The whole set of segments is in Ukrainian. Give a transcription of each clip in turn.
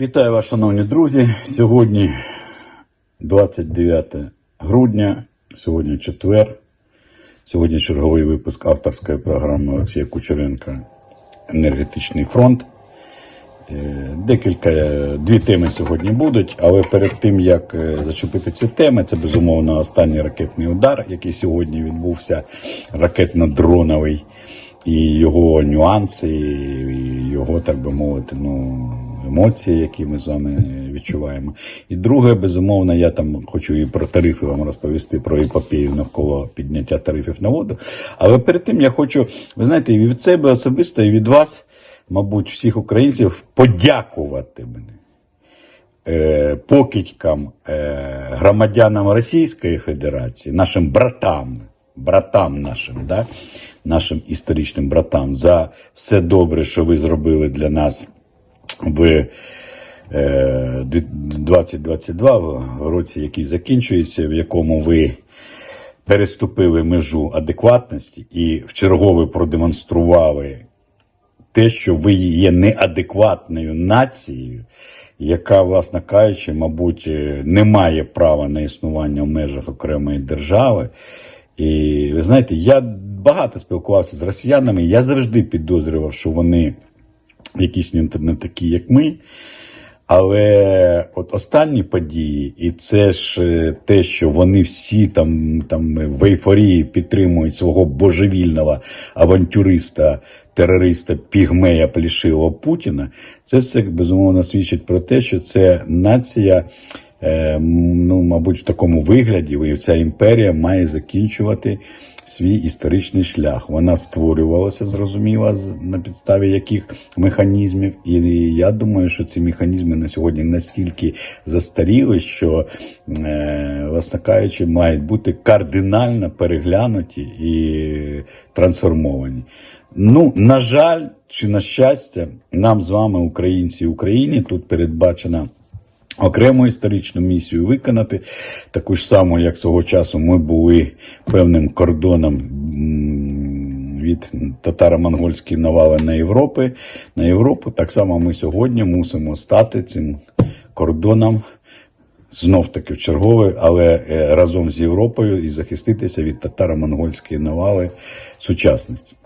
Вітаю вас, шановні друзі. Сьогодні 29 грудня, сьогодні четвер. Сьогодні черговий випуск авторської програми Олексія Кучеренка Енергетичний фронт. Е, Декілька е, дві теми сьогодні будуть, але перед тим як е, зачепити ці теми, це безумовно останній ракетний удар, який сьогодні відбувся, ракетно-дроновий, і його нюанси, і його, так би мовити, ну, емоції, які ми з вами відчуваємо. І друге, безумовно, я там хочу і про тарифи вам розповісти, про епопею навколо підняття тарифів на воду. Але перед тим я хочу, ви знаєте, і від себе особисто, і від вас мабуть, всіх українців подякувати мене е, покидькам, е, громадянам Російської Федерації, нашим братам, братам нашим, да? нашим історичним братам, за все добре, що ви зробили для нас в е, 2022 в році, який закінчується, в якому ви переступили межу адекватності і в чергове продемонстрували те, що ви є неадекватною нацією, яка, власне кажучи, мабуть, е, не має права на існування в межах окремої держави. І ви знаєте, я багато спілкувався з росіянами, я завжди підозрював, що вони якісь не такі, як ми. Але от останні події, і це ж е, те, що вони всі там, там в ейфорії підтримують свого божевільного авантюриста, терориста Пігмея Плішивого Путіна, це все безумовно свідчить про те, що це нація, е, ну, мабуть, в такому вигляді, і ця імперія має закінчувати свій історичний шлях. Вона створювалася, зрозуміло, на підставі яких механізмів. І я думаю, що ці механізми на сьогодні настільки застаріли, що, е, власне кажучи, мають бути кардинально переглянуті і трансформовані. Ну, на жаль, чи на щастя, нам з вами, українці і Україні, тут передбачена окрему історичну місію виконати, таку ж саму, як свого часу ми були певним кордоном від татаро-монгольської навали на Європи, на Європу. Так само ми сьогодні мусимо стати цим кордоном. Знов таки в чергове, але е, разом з Європою і захиститися від татаро-монгольської навали сучасності.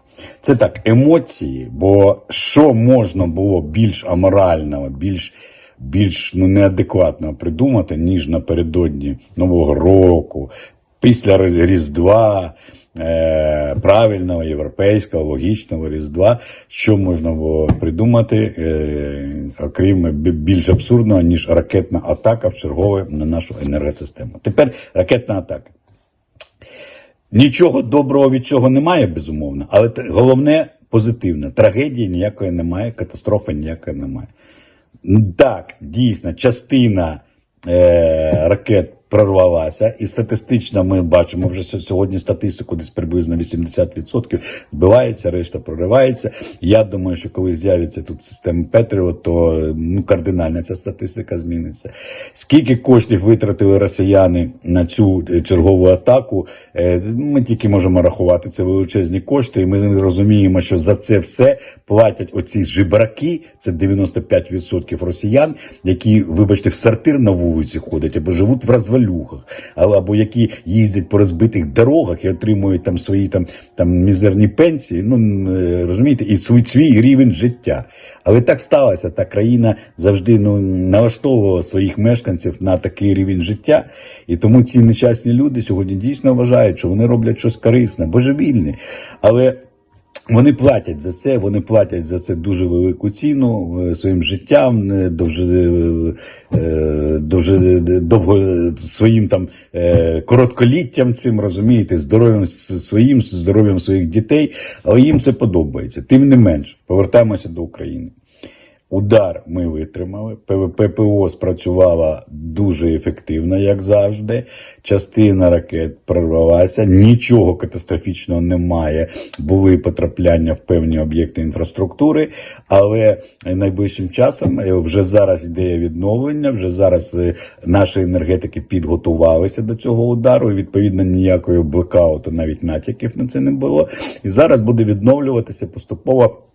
Це так, емоції, бо що можна було більш аморального, більш, більш ну, неадекватного придумати, ніж напередодні Нового року, після Різдва, е, правильного, європейського, логічного Різдва, що можна було придумати, е, окрім більш абсурдного, ніж ракетна атака в чергове на нашу енергосистему. Тепер ракетна атака. Нічого доброго від цього немає, безумовно, але головне позитивне. Трагедії ніякої немає, катастрофи ніякої немає. М, Так, дійсно, частина е, ракет прорвалася, і статистично ми бачимо вже сьогодні статистику, десь приблизно 80% збивається, решта проривається. Я думаю, що коли з'явиться тут система Петріот, то ну, кардинально ця статистика зміниться. Скільки коштів витратили росіяни на цю е, чергову атаку? е, Ми тільки можемо рахувати це величезні кошти, і ми розуміємо, що за це все платять оці жебраки, це 95% росіян, які, вибачте, в сортир на вулиці ходять або живуть в розвалюхах, але- або які їздять по розбитих дорогах і отримують там свої там, там мізерні пенсії. Ну е, розумієте, і свій, свій рівень життя. Але так сталося. Та країна завжди ну налаштовувала своїх мешканців на такий рівень життя, і тому ці нещасні люди сьогодні дійсно вважають, що вони роблять щось корисне, божевільне. Але вони платять за це, вони платять за це дуже велику ціну е, своїм життям, довже, дуже, е, е, дуже довго е, своїм там е, коротколіттям цим розумієте, здоров'ям своїм, здоров'ям своїх дітей, але їм це подобається. Тим не менш, повертаємося до України. Удар ми витримали. ПВП-ПО спрацювала дуже ефективно, як завжди. Частина ракет прорвалася, нічого катастрофічного немає. Були потрапляння в певні об'єкти інфраструктури, але найближчим часом е, вже зараз ідея відновлення, вже зараз е, наші енергетики підготувалися до цього удару. І відповідно ніякої блекауту, навіть натяків на це не було. І зараз буде відновлюватися поступово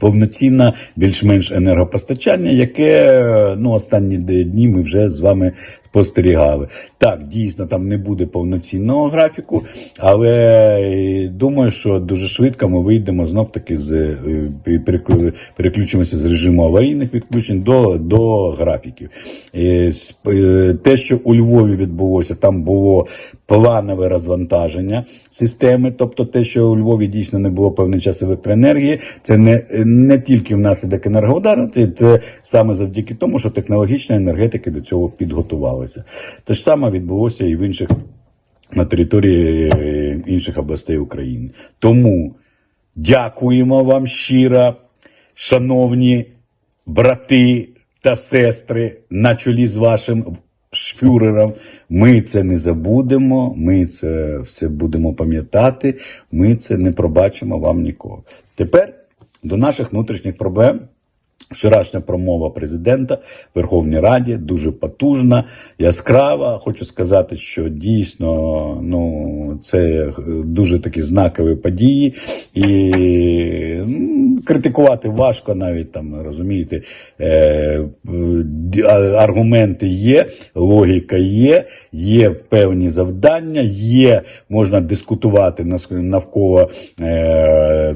повноцінне більш-менш енергопостачання, яке ну, останні дні ми вже з вами спостерігали. Так, дійсно, там не буде повноцінного графіку, але е, думаю, що дуже швидко ми вийдемо знов таки з е, переключимося з режиму аварійних відключень до, до графіків. Е, Те, що у Львові відбулося, там було планове розвантаження системи, тобто те, що у Львові дійсно не було певний час електроенергії, це не, не тільки внаслідок енергоудару, це, це саме завдяки тому, що технологічна енергетика до цього підготувалася. Те ж саме відбулося і в інших на території е, інших областей України. Тому дякуємо вам щиро, шановні брати та сестри, на чолі з вашим фюрером. Ми це не забудемо, ми це все будемо пам'ятати, ми це не пробачимо вам нікого. Тепер до наших внутрішніх проблем. Вчорашня промова президента в Верховній Раді дуже потужна, яскрава. Хочу сказати, що дійсно ну, це е, дуже такі знакові події, і критикувати важко навіть там розумієте, е, аргументи є, логіка є, є певні завдання, є, можна дискутувати навколо е,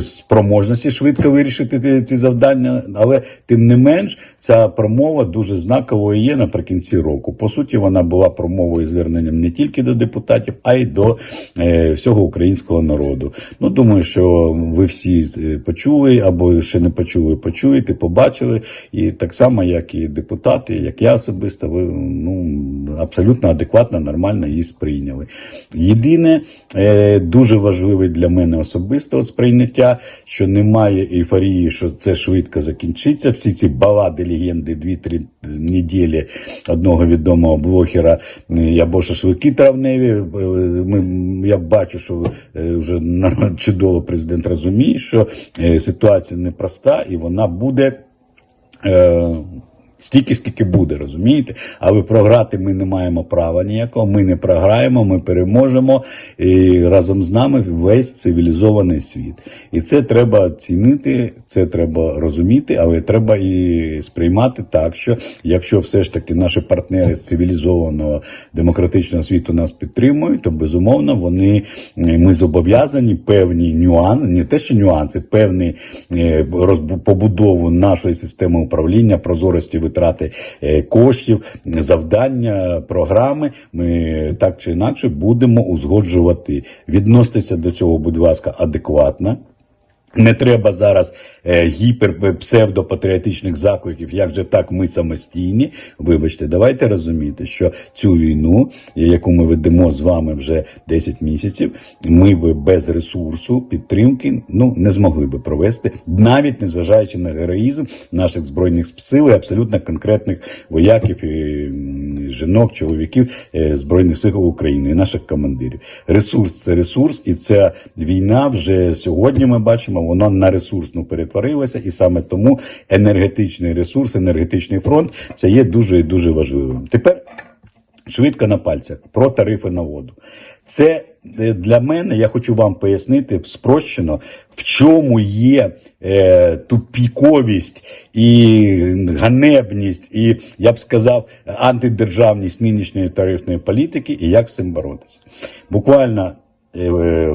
спроможності швидко вирішити ці завдання, але тим не менш ця промова дуже знаковою є наприкінці року. По суті, вона була промовою зверненням не тільки до депутатів, а й до е, всього українського народу. Ну думаю, що ви всі е, почули або ще не почули, почуєте, побачили. І так само, як і депутати, як я особисто, ви ну абсолютно адекватно, нормально її сприйняли. Єдине, е, дуже важливе для мене особистого сприйняття, що немає ейфорії, що це швидко закінчиться. Всі ці балади, легенди, 2-3 неділі одного відомого блогера е, або шашлики травневі. Е, Ми, я бачу, що вже чудово президент розуміє, що ситуація непроста і вона буде. Стільки, скільки буде, розумієте? Але програти ми не маємо права ніякого. Ми не програємо, ми переможемо і разом з нами весь цивілізований світ. І це треба цінити, це треба розуміти, але треба і сприймати так, що якщо все ж таки наші партнери з цивілізованого демократичного світу нас підтримують, то безумовно вони е, ми зобов'язані певні нюанси, не те, що нюанси, певні е, побудову нашої системи управління, прозорості витрати е, коштів, завдання, програми. Ми так чи інакше будемо узгоджувати. Відноситися до цього, будь ласка, адекватно. Не треба зараз е, гіпер псевдопатріотичних закликів, як же так ми самостійні. Вибачте, давайте розуміти, що цю війну, яку ми ведемо з вами вже 10 місяців, ми би без ресурсу підтримки ну не змогли би провести, навіть незважаючи на героїзм наших збройних сил і абсолютно конкретних вояків і жінок, чоловіків е, збройних сил України і наших командирів. Ресурс це ресурс, і ця війна вже сьогодні ми бачимо, вона на ресурсну перетворилася, і саме тому енергетичний ресурс, енергетичний фронт це є дуже і дуже важливим. Тепер швидко на пальцях про тарифи на воду. Це е, для мене, я хочу вам пояснити спрощено, в чому є е, тупіковість і ганебність, і я б сказав, антидержавність нинішньої тарифної політики, і як з цим боротися. Буквально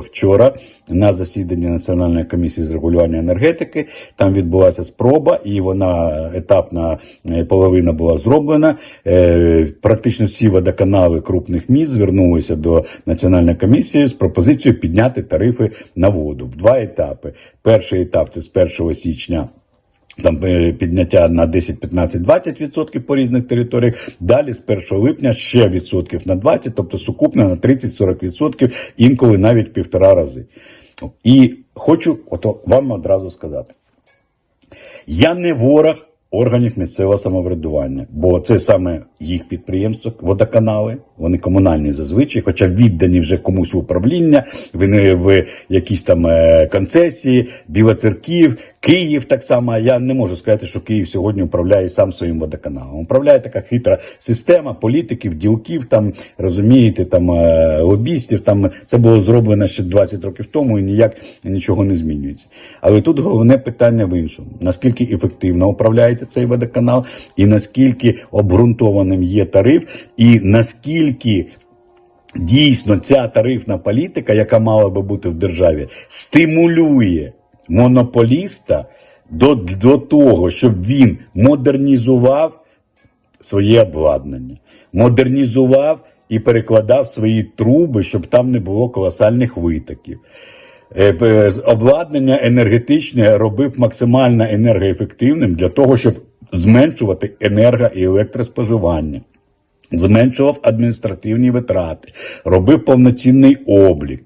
вчора на засіданні Національної комісії з регулювання енергетики там відбулася спроба, і вона етапна е, половина була зроблена. Е, Практично всі водоканали крупних міст звернулися до Національної комісії з пропозицією підняти тарифи на воду в два етапи. Перший етап це з 1 січня. Там е, підняття на 10, 15, 20 відсотків по різних територіях. Далі з 1 липня ще відсотків на 20%, тобто сукупно на 30-40 відсотків, інколи навіть півтора рази. І хочу ото вам одразу сказати: я не ворог органів місцевого самоврядування, бо це саме їх підприємства, водоканали. Вони комунальні зазвичай, хоча віддані вже комусь в управління, вони в якісь там е, концесії, Білоцерків, Київ так само. Я не можу сказати, що Київ сьогодні управляє сам своїм водоканалом. Управляє така хитра система політиків, ділків, там розумієте, там е, лобістів. Там це було зроблено ще 20 років тому і ніяк нічого не змінюється. Але тут головне питання в іншому: наскільки ефективно управляється цей водоканал, і наскільки обґрунтованим є тариф, і наскільки. Дійсно, ця тарифна політика, яка мала би бути в державі, стимулює монополіста до, до того, щоб він модернізував своє обладнання, модернізував і перекладав свої труби, щоб там не було колосальних витоків. Е, е, Обладнання енергетичне робив максимально енергоефективним для того, щоб зменшувати енерго і електроспоживання. Зменшував адміністративні витрати, робив повноцінний облік,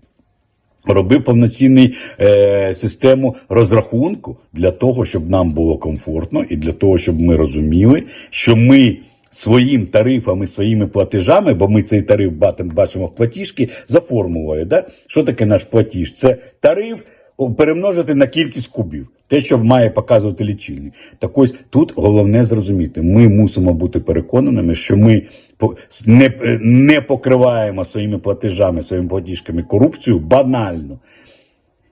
робив повноцінний е, систему розрахунку для того, щоб нам було комфортно, і для того, щоб ми розуміли, що ми своїм тарифами, своїми платежами, бо ми цей тариф бачимо в платіжці за. Да? Що таке наш платіж? Це тариф перемножити на кількість кубів. Те, що має показувати лічильник. Так ось тут головне зрозуміти. Ми мусимо бути переконаними, що ми не, не покриваємо своїми платежами, своїми платіжками корупцію банально.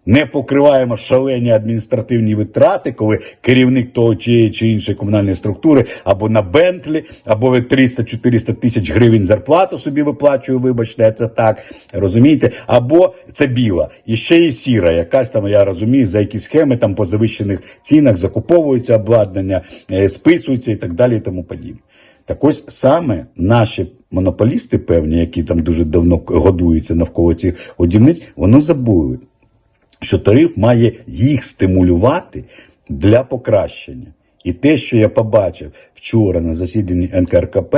Не покриваємо шалені адміністративні витрати, коли керівник того чи, чи іншої комунальної структури або на Бентлі, або ви 300-400 тисяч гривень зарплату собі виплачує, вибачте, це так, розумієте? Або це біла, і ще і сіра, якась там, я розумію, за якісь схеми там по завищених цінах закуповується обладнання, е, списується і так далі, і тому подібне. Так ось саме наші монополісти, певні, які там дуже давно годуються навколо цих годівниць, воно забули що тариф має їх стимулювати для покращення. І те, що я побачив вчора на засіданні НКРКП,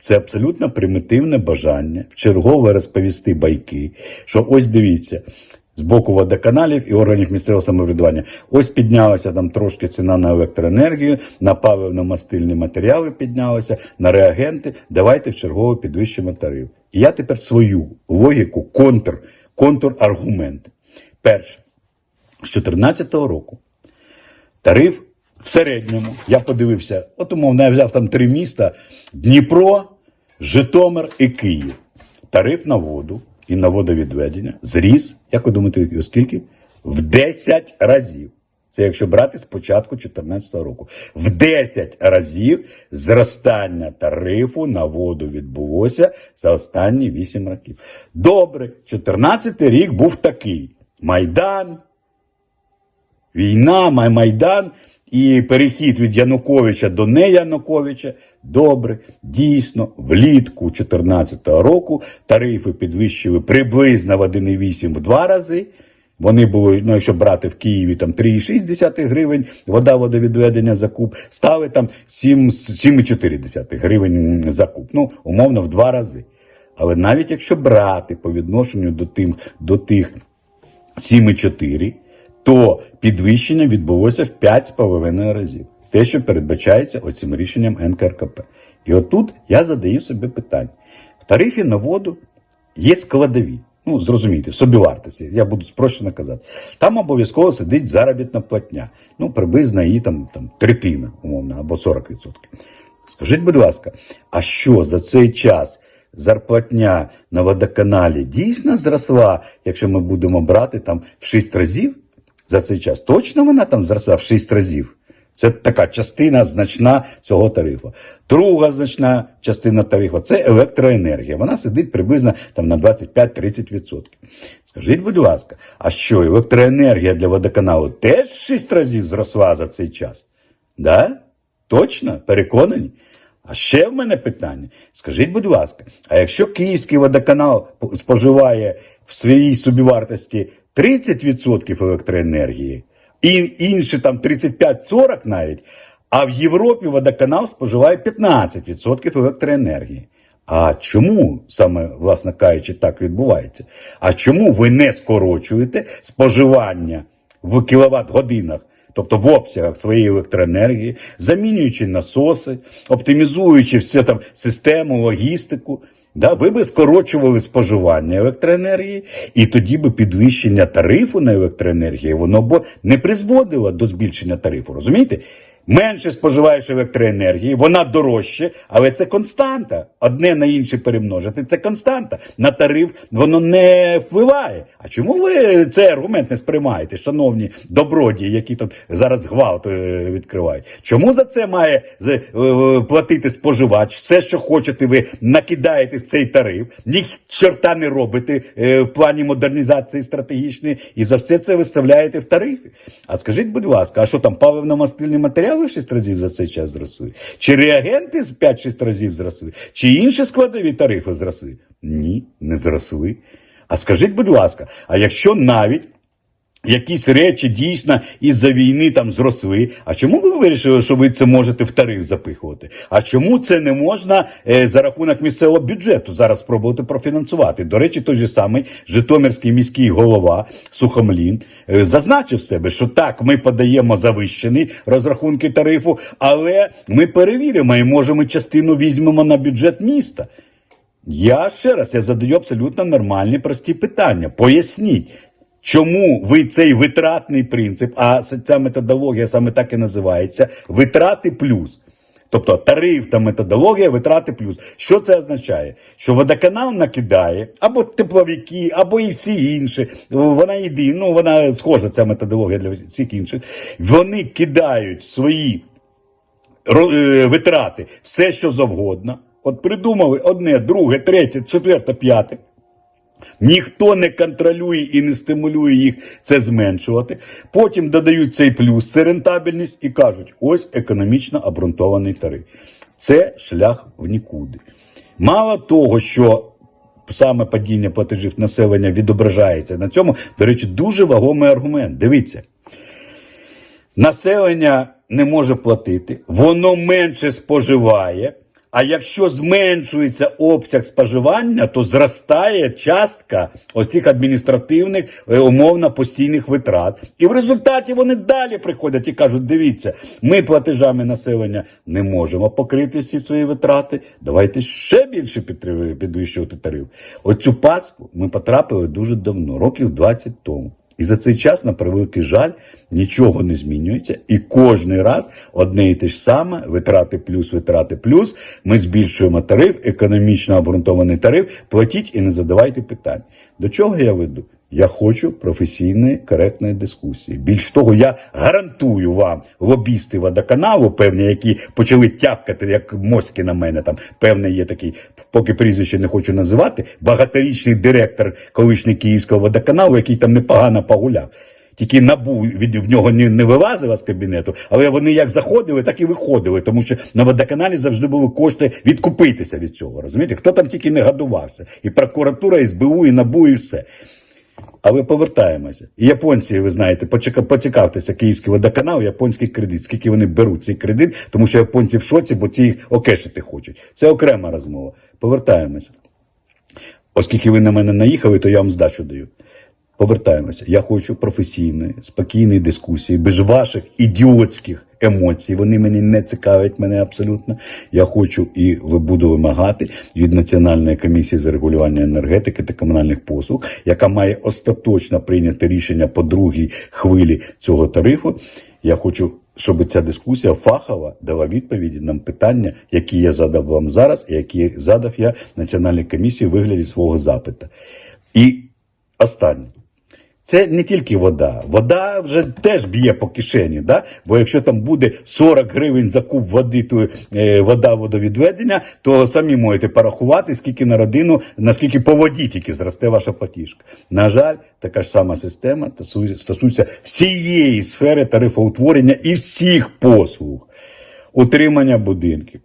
це абсолютно примітивне бажання вчергове розповісти байки, що ось дивіться. З боку водоканалів і органів місцевого самоврядування. Ось піднялася там трошки ціна на електроенергію, на паливно-мастильні матеріали піднялася, на реагенти. Давайте вчергово підвищимо тариф. І я тепер свою логіку, контр, контраргументи. Перше, з 2014 року тариф в середньому, я подивився, от умовно, я взяв там три міста: Дніпро, Житомир і Київ. Тариф на воду і на водовідведення зріс, як ви думаєте, оскільки? В 10 разів. Це якщо брати з початку 2014 року. В 10 разів зростання тарифу на воду відбулося за останні 8 років. Добре, 2014 рік був такий: Майдан, війна, Май- Майдан і перехід від Януковича до не Януковича. Добре, дійсно, влітку 2014 року тарифи підвищили приблизно в 1,8 в два рази. Вони були, ну, якщо брати в Києві там 3,6 гривень, вода водовідведення за куб, стали там 7,4 гривень за куб. Ну, умовно, в два рази. Але навіть якщо брати по відношенню до, тим, до тих 7,4, то підвищення відбулося в 5,5 разів. Те, що передбачається оцим рішенням НКРКП. І отут я задаю собі питання. В тарифі на воду є складові. Ну, зрозумійте, собівартості, я буду спрощено казати. Там обов'язково сидить заробітна платня. Ну, приблизно її там, там третина, умовно, або 40%. Скажіть, будь ласка, а що за цей час зарплатня на водоканалі дійсно зросла, якщо ми будемо брати там в 6 разів за цей час? Точно вона там зросла в 6 разів? Це така частина значна цього тарифу. Друга значна частина тарифу це електроенергія. Вона сидить приблизно там на 25-30%. Скажіть, будь ласка, а що електроенергія для водоканалу теж в 6 разів зросла за цей час? Да? Точно? Переконані? А ще в мене питання. Скажіть, будь ласка, а якщо Київський водоканал споживає в своїй собівартості 30% електроенергії, і інші там 35-40 навіть, а в Європі водоканал споживає 15% електроенергії. А чому саме, власне кажучи, так відбувається? А чому ви не скорочуєте споживання в кіловат годинах тобто в обсягах своєї електроенергії, замінюючи насоси, оптимізуючи всю там систему, логістику. Да, ви би скорочували споживання електроенергії, і тоді би підвищення тарифу на електроенергію воно б не призводило до збільшення тарифу. Розумієте? Менше споживаєш електроенергії, вона дорожче, але це константа. Одне на інше перемножити. Це константа. На тариф воно не впливає. А чому ви цей аргумент не сприймаєте, шановні добродії, які тут зараз гвалт е, відкривають? Чому за це має е, платити споживач? Все, що хочете, ви накидаєте в цей тариф, ні чорта не робите е, в плані модернізації стратегічної, і за все це виставляєте в тарифі. А скажіть, будь ласка, а що там паливно-мастильні матеріали в 6 разів за цей час зросли? Чи реагенти з 5-6 разів зросли? Чи інші складові тарифи зросли? Ні, не зросли. А скажіть, будь ласка, а якщо навіть якісь речі дійсно із-за війни там зросли. А чому ви вирішили, що ви це можете в тариф запихувати? А чому це не можна е, за рахунок місцевого бюджету зараз спробувати профінансувати? До речі, той же самий Житомирський міський голова Сухомлін е, зазначив себе, що так, ми подаємо завищений розрахунки тарифу, але ми перевіримо і може ми частину візьмемо на бюджет міста. Я ще раз я задаю абсолютно нормальні прості питання. Поясніть, чому ви цей витратний принцип, а ця методологія саме так і називається витрати плюс. Тобто тариф та методологія витрати плюс. Що це означає? Що водоканал накидає або тепловики, або і всі інші. Вона єдина, ну вона схожа ця методологія для всіх інших. Вони кидають свої е, витрати все, що завгодно. От придумали одне, друге, третє, четверте, п'яте. Ніхто не контролює і не стимулює їх це зменшувати. Потім додають цей плюс, це рентабельність, і кажуть: ось економічно обґрунтований тариф. Це шлях в нікуди. Мало того, що саме падіння платежів населення відображається на цьому, до речі, дуже вагомий аргумент. Дивіться, населення не може платити, воно менше споживає. А якщо зменшується обсяг споживання, то зростає частка оцих адміністративних е, умовно постійних витрат. І в результаті вони далі приходять і кажуть: дивіться, ми платежами населення не можемо покрити всі свої витрати. Давайте ще більше підвищувати тариф. Оцю паску ми потрапили дуже давно, років 20 тому. І за цей час, на превеликий жаль, нічого не змінюється. І кожний раз одне і те ж саме: витрати плюс, витрати плюс. Ми збільшуємо тариф, економічно обґрунтований тариф. Платіть і не задавайте питань. До чого я веду? Я хочу професійної коректної дискусії. Більш того, я гарантую вам лобісти водоканалу, певні, які почали тявкати, як моськи на мене. Там певний є такий, поки прізвище не хочу називати, багаторічний директор колишній Київського водоканалу, який там непогано погуляв. Тільки набу від в нього не, не вилазила з кабінету, але вони як заходили, так і виходили, тому що на водоканалі завжди були кошти відкупитися від цього. Розумієте, хто там тільки не гадувався, і прокуратура, і СБУ, і НАБУ, і все. Але повертаємося. Японці, ви знаєте, поцікавтеся Київський водоканал, японський кредит, скільки вони беруть цей кредит, тому що японці в шоці, бо ці їх окешити хочуть. Це окрема розмова. Повертаємося. Оскільки ви на мене наїхали, то я вам здачу даю. Повертаємося. Я хочу професійної, спокійної дискусії, без ваших ідіотських емоцій. Вони мені не цікавлять мене абсолютно. Я хочу і буду вимагати від Національної комісії з регулювання енергетики та комунальних послуг, яка має остаточно прийняти рішення по другій хвилі цього тарифу. Я хочу. Щоб ця дискусія фахова дала відповіді на питання, які я задав вам зараз, і які задав я Національній комісії у вигляді свого запита. І останнє. Це не тільки вода. Вода вже теж б'є по кишені, да? бо якщо там буде 40 гривень за куб води, то е, вода водовідведення, то самі можете порахувати, скільки на родину, наскільки по воді тільки зросте ваша платіжка. На жаль, така ж сама система стосується всієї сфери тарифоутворення і всіх послуг, утримання будинків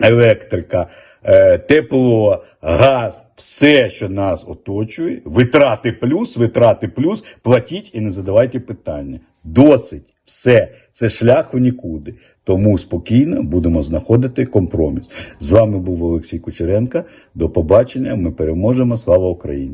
електрика, е, тепло, газ, все, що нас оточує, витрати плюс, витрати плюс, платіть і не задавайте питання. Досить. Все, це шлях в нікуди. Тому спокійно будемо знаходити компроміс. З вами був Олексій Кучеренко. До побачення. Ми переможемо. Слава Україні!